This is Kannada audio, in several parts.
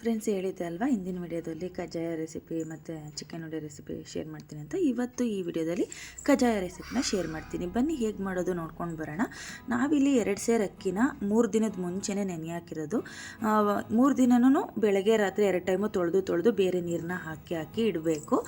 Friends ಹೇಳಿದ್ದೆ ಅಲ್ವಾ, ಹಿಂದಿನ ವಿಡಿಯೋದಲ್ಲಿ ಕಜ್ಜಾಯ ರೆಸಿಪಿ ಮತ್ತು ಚಿಕನ್ ಉಡೆ ರೆಸಿಪಿ ಶೇರ್ ಮಾಡ್ತೀನಿ ಅಂತ. ಇವತ್ತು ಈ ವಿಡಿಯೋದಲ್ಲಿ ಕಜ್ಜಾಯ ರೆಸಿಪಿನ ಶೇರ್ ಮಾಡ್ತೀನಿ. ಬನ್ನಿ, ಹೇಗೆ ಮಾಡೋದು ನೋಡ್ಕೊಂಡು ಬರೋಣ. ನಾವಿಲ್ಲಿ ಎರಡು ಸೇರು ಅಕ್ಕಿನ ಮೂರು ದಿನದ ಮುಂಚೆನೇ ನೆನೆ ಹಾಕಿರೋದು. ಮೂರು ದಿನನೂ ಬೆಳಗ್ಗೆ ರಾತ್ರಿ ಎರಡು ಟೈಮು ತೊಳೆದು ತೊಳೆದು ಬೇರೆ ನೀರನ್ನ ಹಾಕಿ ಹಾಕಿ ಇಡಬೇಕು.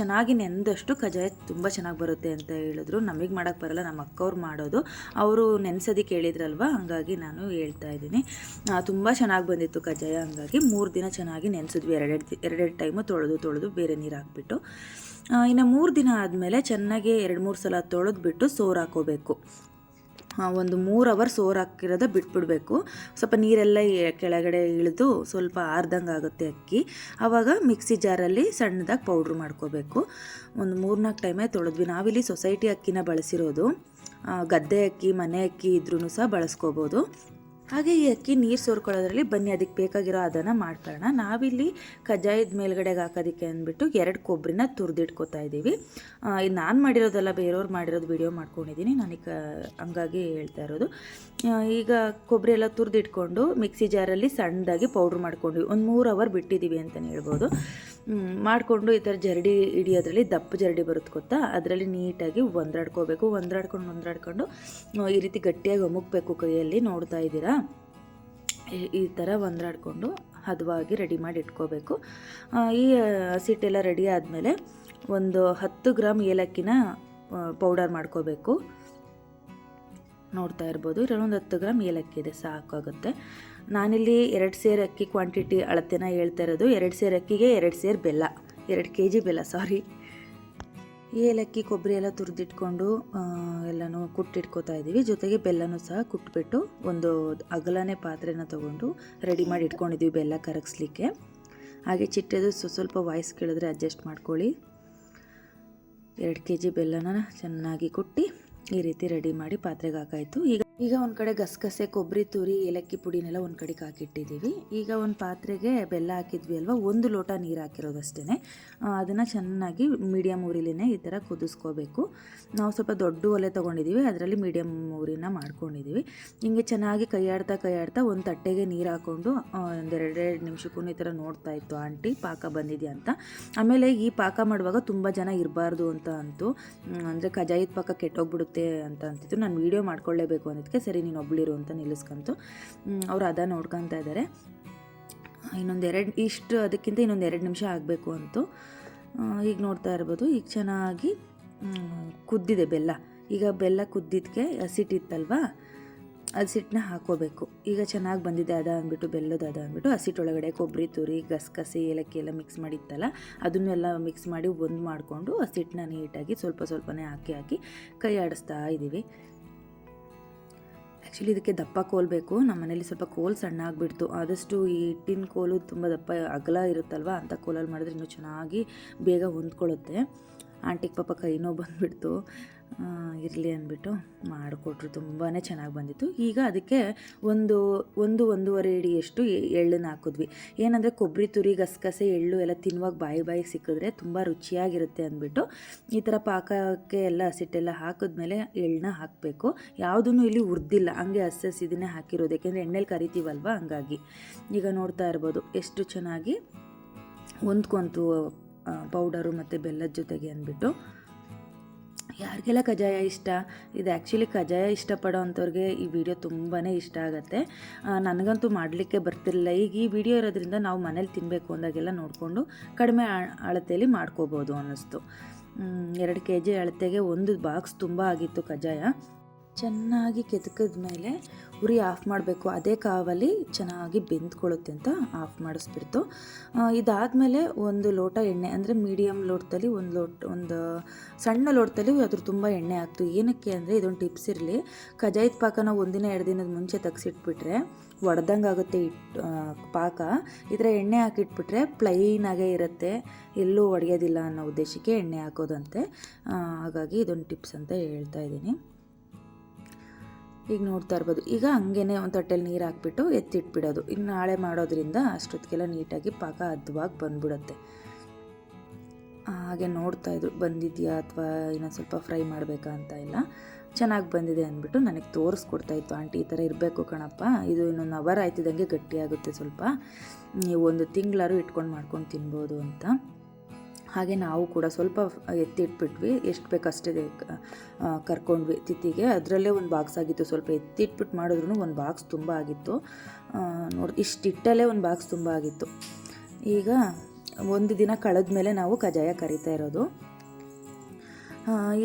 ಚೆನ್ನಾಗಿ ನೆನೆದಷ್ಟು ಕಜ್ಜಾಯ ತುಂಬ ಚೆನ್ನಾಗಿ ಬರುತ್ತೆ ಅಂತ ಹೇಳಿದ್ರು. ನಮಗೆ ಮಾಡೋಕ್ಕೆ ಬರಲ್ಲ ನಮ್ಮ ಅಕ್ಕವ್ರು ಮಾಡೋದು. ಅವರು ನೆನೆಸೋದಕ್ಕೆ ಹೇಳಿದ್ರಲ್ವ, ಹಾಗಾಗಿ ನಾನು ಹೇಳ್ತಾ ಇದ್ದೀನಿ. ತುಂಬ ಚೆನ್ನಾಗಿ ಬಂದಿತ್ತು ಕಜ್ಜಾಯ, ಹಂಗಾಗಿ ಮೂರು ದಿನ ಚೆನ್ನಾಗಿ ನೆನೆಸಿದ್ವಿ. ಎರಡೆರಡು ಎರಡೆರಡು ಟೈಮು ತೊಳೆದು ತೊಳೆದು ಬೇರೆ ನೀರು ಹಾಕ್ಬಿಟ್ಟು. ಇನ್ನು ಮೂರು ದಿನ ಆದಮೇಲೆ ಚೆನ್ನಾಗಿ ಎರಡು ಮೂರು ಸಲ ತೊಳೆದ್ಬಿಟ್ಟು ಸೋರ್ ಹಾಕೋಬೇಕು. ಒಂದು ಮೂರು ಅವರ್ ಸೋರ್ ಹಾಕಿರೋದ ಬಿಟ್ಬಿಡಬೇಕು. ಸ್ವಲ್ಪ ನೀರೆಲ್ಲ ಕೆಳಗಡೆ ಇಳಿದು ಸ್ವಲ್ಪ ಆರ್ದಂಗೆ ಆಗುತ್ತೆ ಅಕ್ಕಿ. ಆವಾಗ ಮಿಕ್ಸಿ ಜಾರಲ್ಲಿ ಸಣ್ಣದಾಗಿ ಪೌಡ್ರ್ ಮಾಡ್ಕೋಬೇಕು. ಒಂದು ಮೂರ್ನಾಲ್ಕು ಟೈಮೇ ತೊಳೆದ್ವಿ. ನಾವಿಲ್ಲಿ ಸೊಸೈಟಿ ಅಕ್ಕಿನ ಬಳಸಿರೋದು. ಗದ್ದೆ ಅಕ್ಕಿ, ಮನೆ ಅಕ್ಕಿ ಇದ್ರೂ ಸಹ ಬಳಸ್ಕೋಬೋದು. ಹಾಗೆ ಈ ಅಕ್ಕಿ ನೀರು ಸೋರ್ಕೊಳ್ಳೋದ್ರಲ್ಲಿ ಬನ್ನಿ, ಅದಕ್ಕೆ ಬೇಕಾಗಿರೋ ಅದನ್ನು ಮಾಡ್ಕೊಳ್ಳೋಣ. ನಾವಿಲ್ಲಿ ಕಜ್ಜಾಯದ ಮೇಲ್ಗಡೆಗೆ ಹಾಕೋದಕ್ಕೆ ಅಂದ್ಬಿಟ್ಟು ಎರಡು ಕೊಬ್ಬರಿನ ತುರಿದಿಟ್ಕೋತಾ ಇದ್ದೀವಿ. ನಾನು ಮಾಡಿರೋದಲ್ಲ, ಬೇರೆಯವ್ರು ಮಾಡಿರೋದು ವಿಡಿಯೋ ಮಾಡ್ಕೊಂಡಿದ್ದೀನಿ ನನಗೆ ಹಂಗಾಗಿ ಹೇಳ್ತಾ ಇರೋದು. ಈಗ ಕೊಬ್ಬರಿ ಎಲ್ಲ ತುರಿದಿಟ್ಕೊಂಡು ಮಿಕ್ಸಿ ಜಾರಲ್ಲಿ ಸಣ್ಣದಾಗಿ ಪೌಡ್ರ್ ಮಾಡ್ಕೊಂಡ್ವಿ. ಒಂದು ಮೂರು ಅವರ್ ಬಿಟ್ಟಿದ್ದೀವಿ ಅಂತಲೇ ಹೇಳ್ಬೋದು. ಮಾಡಿಕೊಂಡು ಈ ಥರ ಜರಡಿ ಹಿಡಿಯೋದ್ರಲ್ಲಿ ದಪ್ಪ ಜರಡಿ ಬರುತ್ತೆ ಗೊತ್ತಾ? ಅದರಲ್ಲಿ ನೀಟಾಗಿ ಒಂದ್ರಾಡ್ಕೋಬೇಕು. ಒಂದ್ರಾಡ್ಕೊಂಡು ಒಂದ್ರಾಡ್ಕೊಂಡು ಈ ರೀತಿ ಗಟ್ಟಿಯಾಗಿ ಅಮುಕ್ಬೇಕು ಕೈಯಲ್ಲಿ ನೋಡ್ತಾ ಇದ್ದೀರಾ? ಈ ಥರ ಒಂದ್ರಾಡ್ಕೊಂಡು ಹದವಾಗಿ ರೆಡಿ ಮಾಡಿ ಇಟ್ಕೋಬೇಕು. ಈ ಹಸಿಟ್ಟೆಲ್ಲ ರೆಡಿ ಆದಮೇಲೆ ಒಂದು ಹತ್ತು ಗ್ರಾಮ್ ಏಲಕ್ಕಿನ ಪೌಡರ್ ಮಾಡ್ಕೋಬೇಕು. ನೋಡ್ತಾ ಇರ್ಬೋದು ಇರೋದೊಂದು ಹತ್ತು ಗ್ರಾಮ್ ಏಲಕ್ಕಿ ಇದೆ ಸಾಕಾಗುತ್ತೆ ನಾನಿಲ್ಲಿ ಎರಡು ಸೇರು ಅಕ್ಕಿ ಕ್ವಾಂಟಿಟಿ ಅಳತೆನ ಹೇಳ್ತಾ ಇರೋದು. ಎರಡು ಸೇರು ಅಕ್ಕಿಗೆ ಎರಡು ಸೇರು ಬೆಲ್ಲ, ಎರಡು ಕೆ ಜಿ ಬೆಲ್ಲ ಸಾರಿ ಏಲಕ್ಕಿ, ಕೊಬ್ಬರಿ ಎಲ್ಲ ತುರಿದಿಟ್ಕೊಂಡು ಎಲ್ಲನೂ ಕುಟ್ಟಿಟ್ಕೋತಾ ಇದ್ದೀವಿ. ಜೊತೆಗೆ ಬೆಲ್ಲನೂ ಸಹ ಕುಟ್ಬಿಟ್ಟು ಒಂದು ಅಗಲನೇ ಪಾತ್ರೆನ ತೊಗೊಂಡು ರೆಡಿ ಮಾಡಿ ಇಟ್ಕೊಂಡಿದ್ದೀವಿ ಬೆಲ್ಲ ಕರಗಿಸ್ಲಿಕ್ಕೆ. ಹಾಗೆ ಚಿಟ್ಟೆದು ಸ್ವಲ್ಪ ವಾಯ್ಸ್ ಕೇಳಿದ್ರೆ ಅಡ್ಜಸ್ಟ್ ಮಾಡ್ಕೊಳ್ಳಿ. ಎರಡು ಕೆ ಜಿ ಬೆಲ್ಲನ ಚೆನ್ನಾಗಿ ಕುಟ್ಟಿ ಈ ರೀತಿ ರೆಡಿ ಮಾಡಿ ಪಾತ್ರೆಗೆ ಹಾಕಾಯಿತು. ಈಗ ಈಗ ಒಂದು ಕಡೆ ಗಸಗಸೆ, ಕೊಬ್ಬರಿ ತುರಿ, ಏಲಕ್ಕಿ ಪುಡಿನೆಲ್ಲ ಒಂದು ಕಡೆಗೆ ಹಾಕಿಟ್ಟಿದ್ದೀವಿ. ಈಗ ಒಂದು ಪಾತ್ರೆಗೆ ಬೆಲ್ಲ ಹಾಕಿದ್ವಿ ಅಲ್ವಾ? ಒಂದು ಲೋಟ ನೀರು ಹಾಕಿರೋದಷ್ಟೇ ಅದನ್ನು ಚೆನ್ನಾಗಿ ಮೀಡಿಯಮ್ ಊರಿಲಿನೇ ಈ ಥರ ಕುದಿಸ್ಕೋಬೇಕು. ನಾವು ಸ್ವಲ್ಪ ದೊಡ್ಡ ಒಲೆ ತೊಗೊಂಡಿದ್ದೀವಿ ಅದರಲ್ಲಿ ಮೀಡಿಯಮ್ ಊರಿನ ಮಾಡ್ಕೊಂಡಿದ್ದೀವಿ ಹಿಂಗೆ ಚೆನ್ನಾಗಿ ಕೈಯಾಡ್ತಾ ಕೈಯಾಡ್ತಾ ಒಂದು ತಟ್ಟೆಗೆ ನೀರು ಹಾಕ್ಕೊಂಡು ಒಂದೆರಡೆರಡು ನಿಮಿಷಕ್ಕೂ ಈ ಥರ ನೋಡ್ತಾ ಇತ್ತು. ಆಂಟಿ, ಪಾಕ ಬಂದಿದೆಯಾ? ಅಂತ. ಆಮೇಲೆ ಈ ಪಾಕ ಮಾಡುವಾಗ ತುಂಬ ಜನ ಇರಬಾರ್ದು ಅಂತ ಅಂತು. ಅಂದರೆ ಕಜಾಯಿದ ಪಾಕ ಕೆಟ್ಟೋಗ್ಬಿಡುತ್ತೆ ಅಂತ ಅಂತಿತ್ತು ನಾನು ವೀಡಿಯೋ ಮಾಡ್ಕೊಳ್ಳೇಬೇಕು ಅಂತ ಅದಕ್ಕೆ ಸರಿ ನೀನು ಒಬ್ಳಿರು ಅಂತ ನಿಲ್ಲಿಸ್ಕೊಂತು ಅವ್ರು ಅದ ನೋಡ್ಕೊತಾ ಇದ್ದಾರೆ ಇನ್ನೊಂದು ಎರಡು, ಇಷ್ಟು ಅದಕ್ಕಿಂತ ಇನ್ನೊಂದು ಎರಡು ನಿಮಿಷ ಆಗಬೇಕು ಅಂತು ಈಗ ನೋಡ್ತಾ ಇರ್ಬೋದು. ಈಗ ಚೆನ್ನಾಗಿ ಕುದ್ದಿದೆ ಬೆಲ್ಲ. ಈಗ ಬೆಲ್ಲ ಕುದ್ದಿದ್ದಕ್ಕೆ ಹಸಿಟ್ಟಿತ್ತಲ್ವಾ ಹಸಿಟ್ಟನ್ನ ಹಾಕೋಬೇಕು. ಈಗ ಚೆನ್ನಾಗಿ ಬಂದಿದೆ ಅದ ಅಂದ್ಬಿಟ್ಟು, ಬೆಲ್ಲದ ಅದ ಅಂದ್ಬಿಟ್ಟು ಹಸಿಟ್ಟೊಳಗಡೆ ಕೊಬ್ಬರಿ ತುರಿ, ಗಸಗಸೆ, ಏಲಕ್ಕಿ ಎಲ್ಲ ಮಿಕ್ಸ್ ಮಾಡಿತ್ತಲ್ಲ, ಅದನ್ನೆಲ್ಲ ಮಿಕ್ಸ್ ಮಾಡಿ ಒಂದು ಮಾಡಿಕೊಂಡು ಹಸಿಟ್ಟನ್ನ ನೀಟಾಗಿ ಸ್ವಲ್ಪ ಸ್ವಲ್ಪನೇ ಹಾಕಿ ಹಾಕಿ ಕೈ ಆಡಿಸ್ತಾ ಇದ್ದೀವಿ ಆ್ಯಕ್ಚುಲಿ ಇದಕ್ಕೆ ದಪ್ಪ ಕೋಲ್ ಬೇಕು. ನಮ್ಮ ಮನೇಲಿ ಸ್ವಲ್ಪ ಕೋಲ್ ಸಣ್ಣ ಆಗಿಬಿಡ್ತು. ಆದಷ್ಟು ಈ ಹಿಟ್ಟಿನ ಕೋಲು ತುಂಬ ದಪ್ಪ ಅಗಲ ಇರುತ್ತಲ್ವ? ಅಂಥ ಕೋಲಲ್ಲಿ ಮಾಡಿದ್ರೆ ಇನ್ನೂ ಚೆನ್ನಾಗಿ ಬೇಗ ಹೊಂದ್ಕೊಳ್ಳುತ್ತೆ. ಆಂಟಿಗೆ ಪಾಪ ಕೈನೋ ಬಂದುಬಿಡ್ತು. ಇರಲಿ ಅಂದ್ಬಿಟ್ಟು ಮಾಡಿಕೊಟ್ರು. ತುಂಬಾ ಚೆನ್ನಾಗಿ ಬಂದಿತ್ತು. ಈಗ ಅದಕ್ಕೆ ಒಂದು ಒಂದು, ಒಂದೂವರೆ ಇಡಿಯಷ್ಟು ಎಳ್ಳನ್ನು ಹಾಕಿದ್ವಿ. ಏನಂದರೆ ಕೊಬ್ಬರಿ, ತುರಿ, ಗಸಗಸೆ, ಎಳ್ಳು ಎಲ್ಲ ತಿನ್ನುವಾಗ ಬಾಯಿ ಬಾಯಿಗೆ ಸಿಕ್ಕಿದ್ರೆ ತುಂಬ ರುಚಿಯಾಗಿರುತ್ತೆ ಅಂದ್ಬಿಟ್ಟು ಈ ಥರ ಪಾಕಕ್ಕೆ ಎಲ್ಲ ಹಸಿಟ್ಟೆಲ್ಲ ಹಾಕಿದ್ಮೇಲೆ ಎಳ್ಳನ್ನ ಹಾಕಬೇಕು. ಯಾವುದೂ ಇಲ್ಲಿ ಹುರಿದಿಲ್ಲ. ಹಂಗೆ ಹಸಿ ಹಸಿದನ್ನೇ ಹಾಕಿರೋದು. ಯಾಕೆಂದರೆ ಎಣ್ಣೆಲಿ ಕರಿತೀವಲ್ವ? ಹಂಗಾಗಿ. ಈಗ ನೋಡ್ತಾ ಇರ್ಬೋದು ಎಷ್ಟು ಚೆನ್ನಾಗಿ ಹೊಂದ್ಕೊಂತು ಪೌಡರು ಮತ್ತು ಬೆಲ್ಲದ ಜೊತೆಗೆ ಅಂದ್ಬಿಟ್ಟು. ಯಾರಿಗೆಲ್ಲ ಕಜಾಯ ಇಷ್ಟ? ಇದು ಆ್ಯಕ್ಚುಲಿ ಕಜಾಯ ಇಷ್ಟಪಡೋ ಅಂಥವ್ರಿಗೆ ಈ ವಿಡಿಯೋ ತುಂಬಾ ಇಷ್ಟ ಆಗುತ್ತೆ. ನನಗಂತೂ ಮಾಡಲಿಕ್ಕೆ ಬರ್ತಿರಲಿಲ್ಲ. ಈಗ ಈ ವಿಡಿಯೋ ಇರೋದ್ರಿಂದ ನಾವು ಮನೇಲಿ ತಿನ್ನಬೇಕು ಅಂದಾಗೆಲ್ಲ ನೋಡಿಕೊಂಡು ಕಡಿಮೆ ಅಳತೆಯಲ್ಲಿ ಮಾಡ್ಕೋಬೋದು ಅನ್ನಿಸ್ತು. ಎರಡು ಕೆ ಜಿ ಅಳತೆಗೆ ಒಂದು ಬಾಕ್ಸ್ ತುಂಬ ಆಗಿತ್ತು ಕಜಾಯ ಚೆನ್ನಾಗಿ ಮೇಲೆ ಉರಿ ಆಫ್ ಮಾಡಬೇಕು. ಅದೇ ಕಾವಲ್ಲಿ ಚೆನ್ನಾಗಿ ಬೆಂದ್ಕೊಳ್ಳುತ್ತೆ ಅಂತ ಆಫ್ ಮಾಡಿಸ್ಬಿಡ್ತು. ಇದಾದಮೇಲೆ ಒಂದು ಲೋಟ ಎಣ್ಣೆ, ಅಂದರೆ ಮೀಡಿಯಮ್ ಲೋಟದಲ್ಲಿ ಒಂದು ಲೋಟ, ಒಂದು ಸಣ್ಣ ಲೋಟದಲ್ಲಿ ಅದ್ರ ತುಂಬ ಎಣ್ಣೆ ಹಾಕ್ತು. ಏನಕ್ಕೆ ಅಂದರೆ ಇದೊಂದು ಟಿಪ್ಸ್ ಇರಲಿ. ಕಜಾಯಿದ ಪಾಕನ ಒಂದಿನ ಎರಡು ದಿನದ ಮುಂಚೆ ತೆಗ್ಸಿಟ್ಬಿಟ್ರೆ ಒಡೆದಂಗೆ ಆಗುತ್ತೆ ಇಟ್ಟು ಪಾಕ. ಇದರ ಎಣ್ಣೆ ಹಾಕಿಟ್ಬಿಟ್ರೆ ಪ್ಲೈನಾಗೇ ಇರುತ್ತೆ. ಎಲ್ಲೂ ಒಡೆಯೋದಿಲ್ಲ ಅನ್ನೋ ಉದ್ದೇಶಕ್ಕೆ ಎಣ್ಣೆ ಹಾಕೋದಂತೆ. ಹಾಗಾಗಿ ಇದೊಂದು ಟಿಪ್ಸ್ ಅಂತ ಹೇಳ್ತಾ ಇದ್ದೀನಿ. ಈಗ ನೋಡ್ತಾ ಇರ್ಬೋದು. ಈಗ ಹಂಗೇನೆ ಒಂದು ತಟ್ಟೆಲಿ ನೀರು ಹಾಕ್ಬಿಟ್ಟು ಎತ್ತಿಟ್ಬಿಡೋದು. ಈಗ ನಾಳೆ ಮಾಡೋದ್ರಿಂದ ಅಷ್ಟೊತ್ತಿಗೆಲ್ಲ ನೀಟಾಗಿ ಪಾಕ ಅದ್ವಾಗಿ ಬಂದ್ಬಿಡುತ್ತೆ. ಹಾಗೆ ನೋಡ್ತಾ ಇದ್ರು. ಬಂದಿದೆಯಾ ಅಥವಾ ಇನ್ನೊಂದು ಸ್ವಲ್ಪ ಫ್ರೈ ಮಾಡಬೇಕಾ ಅಂತ ಇಲ್ಲ. ಚೆನ್ನಾಗಿ ಬಂದಿದೆ ಅಂದ್ಬಿಟ್ಟು ನನಗೆ ತೋರಿಸ್ಕೊಡ್ತಾ ಇತ್ತು. ಆಂಟಿ, ಈ ಥರ ಇರಬೇಕು ಕಣಪ್ಪ. ಇದು ಇನ್ನೊಂದು ಅವರ್ ಆಯ್ತಿದ್ದಂಗೆ ಗಟ್ಟಿಯಾಗುತ್ತೆ ಸ್ವಲ್ಪ. ನೀವು ಒಂದು ತಿಂಗಳಾರು ಇಟ್ಕೊಂಡು ಮಾಡ್ಕೊಂಡು ತಿನ್ಬೋದು ಅಂತ. ಹಾಗೆ ನಾವು ಕೂಡ ಸ್ವಲ್ಪ ಎತ್ತಿಟ್ಬಿಟ್ವಿ. ಎಷ್ಟು ಬೇಕು ಅಷ್ಟಿದೆ ಕರ್ಕೊಂಡ್ವಿ ತಿಥಿಗೆ. ಅದರಲ್ಲೇ ಒಂದು ಬಾಕ್ಸ್ ಆಗಿತ್ತು. ಸ್ವಲ್ಪ ಎತ್ತಿಟ್ಬಿಟ್ಟು ಮಾಡಿದ್ರು ಒಂದು ಬಾಕ್ಸ್ ತುಂಬ ಆಗಿತ್ತು. ನೋಡಿ, ಇಷ್ಟಿಟ್ಟಲ್ಲೇ ಒಂದು ಬಾಕ್ಸ್ ತುಂಬ ಆಗಿತ್ತು. ಈಗ ಒಂದು ದಿನ ಕಳೆದ ಮೇಲೆ ನಾವು ಕಜಾಯ ಕರಿತಾ ಇರೋದು.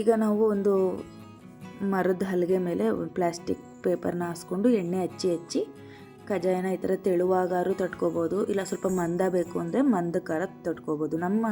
ಈಗ ನಾವು ಒಂದು ಮರದ ಹಲಗೆ ಮೇಲೆ ಪ್ಲಾಸ್ಟಿಕ್ ಪೇಪರ್ನ ಹಾಸ್ಕೊಂಡು ಎಣ್ಣೆ ಹಚ್ಚಿ ಹಚ್ಚಿ ಕಜಾಯನ ಈ ಥರ ತೆಳುವಾಗಾರು ತಟ್ಕೋಬೋದು, ಇಲ್ಲ ಸ್ವಲ್ಪ ಮಂದ ಬೇಕು ಅಂದರೆ ಮಂದ ಖಾರ ತಟ್ಕೋಬೋದು. ನಮ್ಮ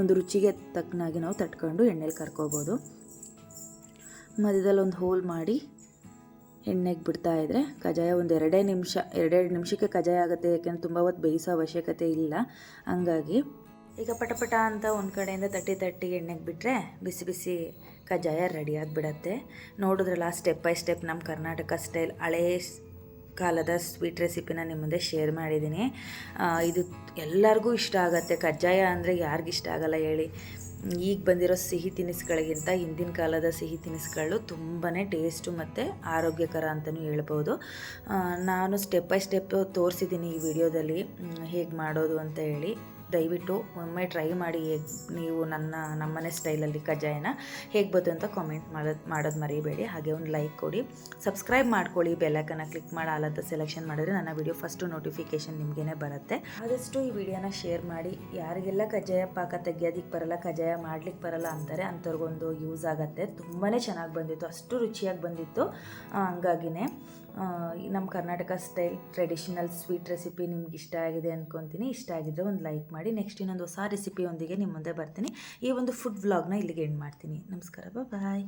ಒಂದು ರುಚಿಗೆ ತಕ್ಕನಾಗಿ ನಾವು ತಟ್ಕೊಂಡು ಎಣ್ಣೆಲಿ ಕರ್ಕೋಬೋದು. ಮಧ್ಯದಲ್ಲಿ ಒಂದು ಹೋಲ್ ಮಾಡಿ ಎಣ್ಣೆಗೆ ಬಿಡ್ತಾ ಇದ್ದರೆ ಕಜಾಯ ಒಂದು ಎರಡೇ ನಿಮಿಷ, ಎರಡೆರಡು ನಿಮಿಷಕ್ಕೆ ಕಜಾಯ ಆಗುತ್ತೆ, ಯಾಕೆಂದರೆ ತುಂಬ ಹೊತ್ತು ಬೇಯಿಸೋ ಅವಶ್ಯಕತೆ ಇಲ್ಲ. ಹಂಗಾಗಿ ಈಗ ಪಟಪಟ ಅಂತ ಒಂದು ಕಡೆಯಿಂದ ತಟ್ಟಿ ತಟ್ಟಿ ಎಣ್ಣೆಗೆ ಬಿಟ್ಟರೆ ಬಿಸಿ ಬಿಸಿ ಕಜಾಯ ರೆಡಿ ಆಗಿಬಿಡತ್ತೆ. ನೋಡಿದ್ರಲ್ಲ ಸ್ಟೆಪ್ ಬೈ ಸ್ಟೆಪ್ ನಮ್ಮ ಕರ್ನಾಟಕ ಸ್ಟೈಲ್ ಹಳೇ ಕಾಲದ ಸ್ವೀಟ್ ರೆಸಿಪಿನ ನಿಮ್ಮ ಮುಂದೆ ಶೇರ್ ಮಾಡಿದ್ದೀನಿ. ಇದು ಎಲ್ಲರಿಗೂ ಇಷ್ಟ ಆಗುತ್ತೆ. ಕಜ್ಜಾಯ ಅಂದರೆ ಯಾರಿಗಿಷ್ಟ ಆಗಲ್ಲ ಹೇಳಿ. ಈಗ ಬಂದಿರೋ ಸಿಹಿ ತಿನಿಸುಗಳಿಗಿಂತ ಹಿಂದಿನ ಕಾಲದ ಸಿಹಿ ತಿನಿಸುಗಳು ತುಂಬಾ ಟೇಸ್ಟು ಮತ್ತು ಆರೋಗ್ಯಕರ ಅಂತಲೂ ಹೇಳ್ಬೋದು. ನಾನು ಸ್ಟೆಪ್ ಬೈ ಸ್ಟೆಪ್ ತೋರಿಸಿದ್ದೀನಿ ಈ ವಿಡಿಯೋದಲ್ಲಿ ಹೇಗೆ ಮಾಡೋದು ಅಂತ ಹೇಳಿ. ದಯವಿಟ್ಟು ಒಮ್ಮೆ ಟ್ರೈ ಮಾಡಿ ಹೇಗೆ ನೀವು ನನ್ನ, ನಮ್ಮನೆ ಸ್ಟೈಲಲ್ಲಿ ಕಜ್ಜಾಯನ ಹೇಗೆ ಬಂತು ಅಂತ ಕಾಮೆಂಟ್ ಮಾಡೋದು ಮಾಡೋದು ಮರಿಬೇಡಿ. ಹಾಗೆ ಒಂದು ಲೈಕ್ ಕೊಡಿ. ಸಬ್ಸ್ಕ್ರೈಬ್ ಮಾಡ್ಕೊಳ್ಳಿ ಬೆಲ್ಲೈಕನ್ನ ಕ್ಲಿಕ್ ಮಾಡಿ ಸೆಲೆಕ್ಷನ್ ಮಾಡಿದ್ರೆ ನನ್ನ ವಿಡಿಯೋ ಫಸ್ಟು ನೋಟಿಫಿಕೇಶನ್ ನಿಮಗೇ ಬರುತ್ತೆ. ಆದಷ್ಟು ಈ ವಿಡಿಯೋನ ಶೇರ್ ಮಾಡಿ. ಯಾರಿಗೆಲ್ಲ ಕಜ್ಜಾಯ ಪಾಕ ತೆಗಿಯೋದಕ್ಕೆ ಬರಲ್ಲ, ಕಜ್ಜಾಯ ಮಾಡ್ಲಿಕ್ಕೆ ಬರಲ್ಲ ಅಂತಾರೆ, ಅಂಥವ್ರಿಗೊಂದು ಯೂಸ್ ಆಗುತ್ತೆ. ತುಂಬಾ ಚೆನ್ನಾಗಿ ಬಂದಿತ್ತು, ಅಷ್ಟು ರುಚಿಯಾಗಿ ಬಂದಿತ್ತು ಹಂಗಾಗಿನೇ. ನಮ್ಮ Karnataka style traditional sweet recipe ನಿಮ್ಗೆ ಇಷ್ಟ ಆಗಿದೆ ಅಂದ್ಕೊತೀನಿ ಇಷ್ಟ ಆಗಿದ್ರೆ ಒಂದು ಲೈಕ್ ಮಾಡಿ ನೆಕ್ಸ್ಟ್ ಇನ್ನೊಂದು ಹೊಸ ರೆಸಿಪಿಯೊಂದಿಗೆ ನಿಮ್ಮ ಮುಂದೆ ಬರ್ತೀನಿ. ಈ ಒಂದು ಫುಡ್ ವ್ಲಾಗ್ನ ಇಲ್ಲಿಗೆ ಎಂಡ್ ಮಾಡ್ತೀನಿ. ನಮಸ್ಕಾರ ಬಾಯ್